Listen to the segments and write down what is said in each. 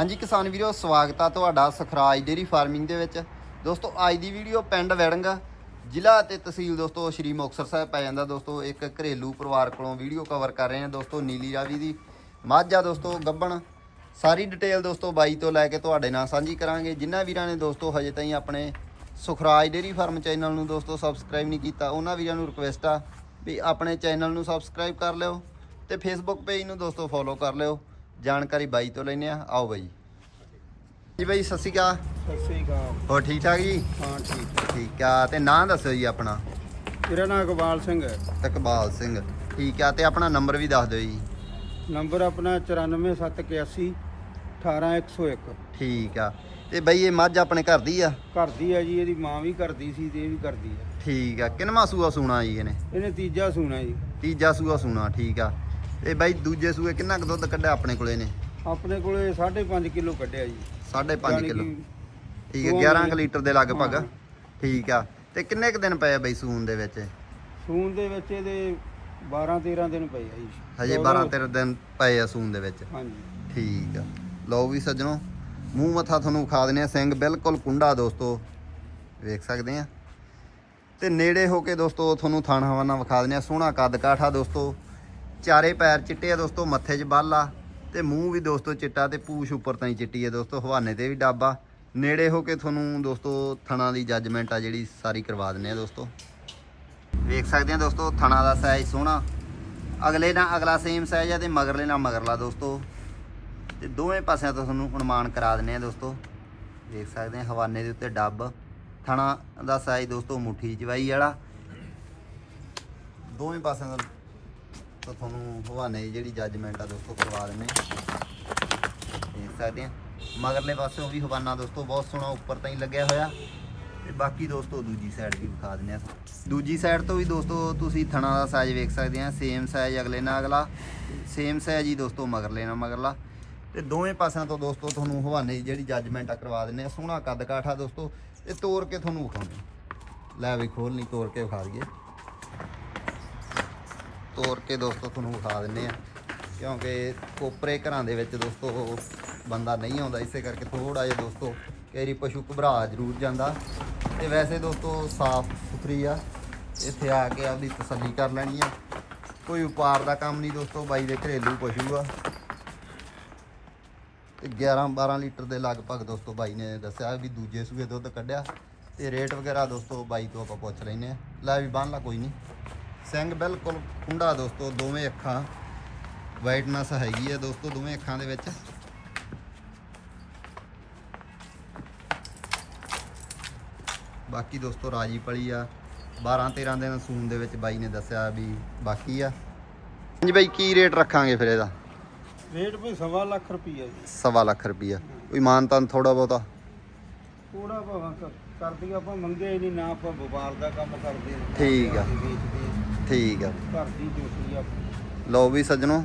ਹਾਂਜੀ ਕਿਸਾਨ ਵੀਰੋ, ਸਵਾਗਤ ਆ ਤੁਹਾਡਾ ਸਖਰਾਜ ਡੇਰੀ ਫਾਰਮਿੰਗ ਦੇ ਵਿੱਚ। ਦੋਸਤੋ, ਅੱਜ ਦੀ ਵੀਡੀਓ ਪਿੰਡ ਵੈੜੰਗ, ਜ਼ਿਲ੍ਹਾ ਤੇ ਤਹਿਸੀਲ ਦੋਸਤੋ ਸ਼੍ਰੀ ਮੁਕਤਸਰ ਸਾਹਿਬ ਪੈ ਜਾਂਦਾ। ਦੋਸਤੋ, ਇੱਕ ਘਰੇਲੂ ਪਰਿਵਾਰ ਕੋਲੋਂ ਵੀਡੀਓ ਕਵਰ ਕਰ ਰਹੇ ਹਾਂ ਦੋਸਤੋ, ਨੀਲੀ ਰਾਵੀ ਦੀ। ਮੱਝ ਆ ਦੋਸਤੋ, ਗੱਬਣ। ਸਾਰੀ ਡਿਟੇਲ ਦੋਸਤੋ ਬਾਈ ਤੋਂ ਲੈ ਕੇ ਤੁਹਾਡੇ ਨਾਲ ਸਾਂਝੀ ਕਰਾਂਗੇ। ਜਿਨ੍ਹਾਂ ਵੀਰਾਂ ਨੇ ਦੋਸਤੋ ਹਜੇ ਤਾਈਂ ਆਪਣੇ ਸੁਖਰਾਜ ਡੇਰੀ ਫਾਰਮ ਚੈਨਲ ਨੂੰ ਦੋਸਤੋ ਸਬਸਕ੍ਰਾਈਬ ਨਹੀਂ ਕੀਤਾ, ਉਹਨਾਂ ਵੀਰਾਂ ਨੂੰ ਰਿਕੁਐਸਟ ਆ ਵੀ ਆਪਣੇ ਚੈਨਲ ਨੂੰ ਸਬਸਕ੍ਰਾਈਬ ਕਰ ਲਿਓ ਤੇ ਫੇਸਬੁੱਕ ਪੇਜ ਨੂੰ ਦੋਸਤੋ ਫੋਲੋ ਕਰ ਲਿਓ। ਜਾਣਕਾਰੀ ਬਾਈ ਤੋਂ ਲੈਨੇ ਆ। ਆਓ ਬਾਈ। ਜੀ ਬਾਈ ਸਤਿ ਸ਼੍ਰੀ ਅਕਾਲ। ਸਤਿ ਸ੍ਰੀ ਅਕਾਲ। ਹੋਰ ਠੀਕ ਠਾਕ ਜੀ? ਹਾਂ ਠੀਕ। ਠੀਕ ਆ ਤੇ ਨਾਂ ਦੱਸੋ ਜੀ ਆਪਣਾ। ਮੇਰਾ ਨਾਮ ਇਕਬਾਲ ਸਿੰਘ ਹੈ। ਇਕਬਾਲ ਸਿੰਘ। ਠੀਕ ਆ ਤੇ ਆਪਣਾ ਨੰਬਰ ਵੀ ਦੱਸ ਦਿਓ ਜੀ। ਨੰਬਰ ਆਪਣਾ 94781 18101 ਠੀਕ ਆ ਤੇ ਬਈ ਇਹ ਮੱਝ ਆਪਣੇ ਘਰ ਦੀ ਆ? ਘਰ ਦੀ ਹੈ ਜੀ ਇਹਦੀ ਮਾਂ ਵੀ ਕਰਦੀ ਸੀ ਤੇ ਇਹ ਵੀ ਕਰਦੀ ਹੈ ਠੀਕ ਆ ਕਿੰਨਵਾਂ ਸੂਆ ਸੂਣਾ ਜੀ ਇਹਨੇ? ਇਹਨੇ ਤੀਜਾ ਸੂਣਾ ਜੀ। ਤੀਜਾ ਸੂਆ ਸੂਣਾ ਠੀਕ ਆ। ਤੇ ਬਾਈ ਦੂਜੇ ਸੂਏ ਕਿੰਨਾ ਕੁ ਦੁੱਧ ਕੱਢਿਆ ਆਪਣੇ ਕੋਲੇ ਨੇ ਆਪਣੇ ਕੋਲੇ 5.5 ਕਿਲੋ ਕੱਢਿਆ ਜੀ। 5.5 ਯਾਨੀ ਕਿਲੋ। ਠੀਕ ਦੋ 11 ਕੁ ਮਹੀਨੇ- ਲੀਟਰ ਦੇ ਲਗਭਗ। ਹਾਂ। ਠੀਕ ਆ। ਤੇ ਕਿੰਨੇ ਕੁ ਦਿਨ ਪਏ ਆ ਬਈ ਸੂਣ ਦੇ ਵਿੱਚ? ਸੂਣ ਦੇ ਵਿੱਚ ਇਹਦੇ 12 13 ਦਿਨ ਪਏ ਆ ਜੀ। ਹਜੇ ਚੌਦਾਂ- 12 13 ਦਿਨ ਪਏ ਆ ਸੂਣ ਦੇ ਵਿੱਚ। ਹਾਂਜੀ। ਠੀਕ ਆ। ਲਓ ਵੀ ਸੱਜਣੋ ਮੂੰਹ ਮੱਥਾ ਤੁਹਾਨੂੰ ਵਿਖਾ ਦਿੰਦੇ ਆ ਸਿੰਘ। ਬਿਲਕੁਲ ਕੁੰਡਾ ਦੋਸਤੋ। ਵੇਖ ਸਕਦੇ ਆ। ਤੇ ਨੇੜੇ ਹੋ ਕੇ ਦੋਸਤੋ ਤੁਹਾਨੂੰ ਥਣ ਹਵਾਨਾ ਵਿਖਾ ਦਿੰਦੇ ਆ। ਸੋਹਣਾ ਕੱਦ ਕਾਠਾ ਦੋਸਤੋ। ਚਾਰੇ ਪੈਰ ਚਿੱਟੇ ਆ ਦੋਸਤੋ, ਮੱਥੇ 'ਚ ਬੱਲ ਆ ਤੇ ਮੂੰਹ ਵੀ ਦੋਸਤੋ ਚਿੱਟਾ ਤੇ ਪੂਛ ਉੱਪਰ ਤਾਈਂ ਚਿੱਟੀ ਆ ਦੋਸਤੋ, ਹਵਾਨੇ ਤੇ ਵੀ ਡਾਬਾ ਨੇੜੇ ਹੋ ਕੇ ਤੁਹਾਨੂੰ ਦੋਸਤੋ ਥਣਾ ਦੀ ਜੱਜਮੈਂਟ ਆ ਜਿਹੜੀ ਸਾਰੀ ਕਰਵਾ ਦਿੰਦੇ ਆ ਦੋਸਤੋ। ਵੇਖ ਸਕਦੇ ਆ ਦੋਸਤੋ, ਥਣਾ ਦਾ ਸਾਈਜ਼ ਸੋਹਣਾ। ਅਗਲੇ ਨਾਲ ਅਗਲਾ ਸੇਮ ਸਾਈਜ਼ ਆ ਤੇ ਮਗਰਲੇ ਨਾਲ ਮਗਰਲਾ ਦੋਸਤੋ। ਤੇ ਦੋਵੇਂ ਪਾਸਿਆਂ ਤੋਂ ਤੁਹਾਨੂੰ ਅਨੁਮਾਨ ਕਰਾ ਦਿੰਨੇ ਆ ਦੋਸਤੋ। ਦੇਖ ਸਕਦੇ ਆ ਹਵਾਨੇ ਦੇ ਉੱਤੇ ਡੱਬ। ਥਣਾ ਦਾ ਸਾਈਜ਼ ਦੋਸਤੋ ਮੁੱਠੀ ਜਵਾਈ ਵਾਲਾ। ਦੋਵੇਂ ਪਾਸਿਆਂ ਦਾ ਤੋਂ ਤੁਹਾਨੂੰ ਹਵਾਨੇ ਦੀ ਜਿਹੜੀ ਜੱਜਮੈਂਟ ਆ ਦੋਸਤੋ ਕਰਵਾ ਦਿੰਨੇ ਆ। ਦੇਖ ਸਕਦੇ ਆ ਮਗਰਲੇ ਪਾਸਿਓਂ ਵੀ ਹਵਾਨਾ ਦੋਸਤੋ, ਬਹੁਤ ਸੋਹਣਾ ਉੱਪਰ ਤਾਂ ਹੀ ਲੱਗਿਆ ਹੋਇਆ। ਤੇ ਬਾਕੀ ਦੋਸਤੋ ਦੂਜੀ ਸਾਈਡ ਵੀ ਵਿਖਾ ਦਿੰਨੇ ਆ ਦੂਜੀ ਸਾਈਡ ਤੋਂ ਵੀ ਦੋਸਤੋ ਤੁਸੀਂ ਥਣਾ ਦਾ ਸਾਈਜ਼ ਵੇਖ ਸਕਦੇ ਆ ਸੇਮ ਸਾਈਜ਼ ਅਗਲੇ ਨਾਲ ਅਗਲਾ ਸੇਮ ਸਾਈਜ਼ ਹੀ ਦੋਸਤੋ ਮਗਰਲੇ ਨਾਲ ਮਗਰਲਾ। ਤੇ ਦੋਵੇਂ ਪਾਸਿਆਂ ਤੋਂ ਦੋਸਤੋ ਤੁਹਾਨੂੰ ਹਵਾਨੇ ਦੀ ਜਿਹੜੀ ਜੱਜਮੈਂਟ ਆ ਕਰਵਾ ਦਿੰਨੇ ਆ ਸੋਹਣਾ ਕੱਦ ਕਾਠਾ ਦੋਸਤੋ। ਤੇ ਤੋੜ ਕੇ ਤੁਹਾਨੂੰ ਵਿਖਾਉਂਦੇ ਆ। ਲੈ ਵੀ ਖੋਲ ਨਹੀਂ ਤੋੜ ਕੇ ਵਿਖਾ ਦਈਏ। ਤੋੜ ਕੇ ਦੋਸਤੋ ਤੁਹਾਨੂੰ ਵਿਖਾ ਦਿੰਨੇ ਆ। ਕਿਉਂਕਿ ਕੋਪਰੇ ਘਰਾਂ ਦੇ ਵਿੱਚ ਦੋਸਤੋ ਬੰਦਾ ਨਹੀਂ ਆਉਂਦਾ, ਇਸੇ ਕਰਕੇ ਥੋੜਾ ਜਿਹਾ ਦੋਸਤੋ ਕਈ ਪਸ਼ੂ ਘਬਰਾ ਜ਼ਰੂਰ ਜਾਂਦਾ। ਤੇ ਵੈਸੇ ਦੋਸਤੋ ਸਾਫ਼ ਸੁਥਰੀ ਆ। ਇੱਥੇ ਆ ਕੇ ਆਪਦੀ ਤਸੱਲੀ ਕਰ ਲੈਣੀ ਆ। ਕੋਈ ਵਪਾਰ ਦਾ ਕੰਮ ਨਹੀਂ ਦੋਸਤੋ, ਬਾਈ ਦੇ ਘਰੇਲੂ ਪਸ਼ੂ ਆ। ਤੇ 11 12 ਲੀਟਰ ਦੇ ਲਗਭਗ ਦੋਸਤੋ ਬਾਈ ਨੇ ਦੱਸਿਆ ਵੀ ਦੂਜੇ ਸੂਏ ਦੁੱਧ ਕੱਢਿਆ। ਤੇ ਰੇਟ ਵਗੈਰਾ ਦੋਸਤੋ ਬਾਈ ਤੋਂ ਆਪਾਂ ਪੁੱਛ ਲੈਨੇ ਆ। ਲੈ ਵੀ ਬੰਨ ਲਾ, ਕੋਈ ਨਹੀਂ। ਸਿੰਘ ਬਿਲਕੁਲ ਕੁੰਡਾ ਦੋਸਤੋ ਦੋਵੇਂ ਅੱਖਾਂ। ਵਾਈਟਨੈਸ ਹੈਗੀ ਆ ਦੋਸਤੋ ਦੋਵੇਂ ਅੱਖਾਂ ਦੇ ਵਿੱਚ। ਬਾਕੀ ਦੋਸਤੋ ਰਾਜੀ ਪਲੀ ਆ। 12 13 ਦਿਨ ਸੂਨ ਦੇ ਵਿੱਚ ਬਾਈ ਨੇ ਦੱਸਿਆ ਵੀ ਬਾਕੀ ਆ। ਹਾਂਜੀ ਬਾਈ ਕੀ ਰੇਟ ਰੱਖਾਂਗੇ ਫਿਰ ਇਹਦਾ? ਰੇਟ ਵੀ ਸਵਾ ਲੱਖ ਰੁਪਈਆ ਜੀ। ਸਵਾ ਲੱਖ ਰੁਪਈਆ। ਕੋਈ ਮਾਨਤਾਨ ਥੋੜਾ ਬਹੁਤਾ? ਥੋੜਾ ਭਾਵਾਂ ਕਰਦੀ ਆਪਾਂ ਮੰਗੇ ਨਹੀਂ ਨਾ ਆਪਾਂ ਵਪਾਰ ਦਾ ਕੰਮ ਕਰਦੇ ਠੀਕ ਆ। ਵੇਚਦੇ ਠੀਕ ਆ। ਘਰ ਦੀ ਜੋਤੀ ਆਪਣੀ ਲਓ ਵੀ ਸੱਜਣੋ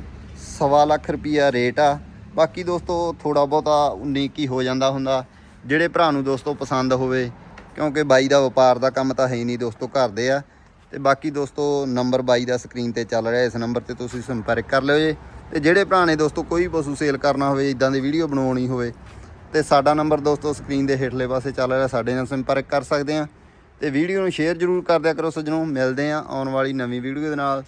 ਸਵਾ ਲੱਖ ਰੁਪਈਆ ਰੇਟ ਆ। ਬਾਕੀ ਦੋਸਤੋ ਥੋੜਾ ਬਹੁਤਾ 19 ਕੀ ਹੋ ਜਾਂਦਾ ਹੁੰਦਾ। ਜਿਹੜੇ ਭਰਾ ਨੂੰ ਦੋਸਤੋ ਪਸੰਦ ਹੋਵੇ ਕਿਉਂਕਿ ਬਾਈ ਦਾ ਵਪਾਰ ਦਾ ਕੰਮ ਤਾਂ ਹੈ ਹੀ ਨਹੀਂ ਦੋਸਤੋ ਘਰ ਦੇ ਆ। ਤੇ ਬਾਕੀ ਦੋਸਤੋ ਨੰਬਰ ਬਾਈ ਦਾ ਸਕਰੀਨ ਤੇ ਚੱਲ ਰਿਹਾ ਇਸ ਨੰਬਰ ਤੇ ਤੁਸੀਂ ਸੰਪਰਕ ਕਰ ਲਿਓ ਜੇ। ਤੇ ਜਿਹੜੇ ਭਰਾ ਨੇ ਦੋਸਤੋ ਕੋਈ ਪਸ਼ੂ ਸੇਲ ਕਰਨਾ ਹੋਵੇ ਇਦਾਂ ਦੀ ਵੀਡੀਓ ਬਣਾਉਣੀ ਹੋਵੇ ਤੇ ਸਾਡਾ ਨੰਬਰ ਦੋਸਤੋ ਸਕਰੀਨ ਦੇ ਹੇਠਲੇ ਪਾਸੇ ਚੱਲ ਰਿਹਾ, ਸਾਡੇ ਨਾਲ ਸੰਪਰਕ ਕਰ ਸਕਦੇ ਆ। ਤੇ ਵੀਡੀਓ ਨੂੰ ਸ਼ੇਅਰ ਜ਼ਰੂਰ ਕਰ ਦਿਆ ਕਰੋ ਸੱਜਣੋ, ਮਿਲਦੇ ਆ ਆਉਣ ਵਾਲੀ ਨਵੀਂ ਵੀਡੀਓ ਦੇ ਨਾਲ।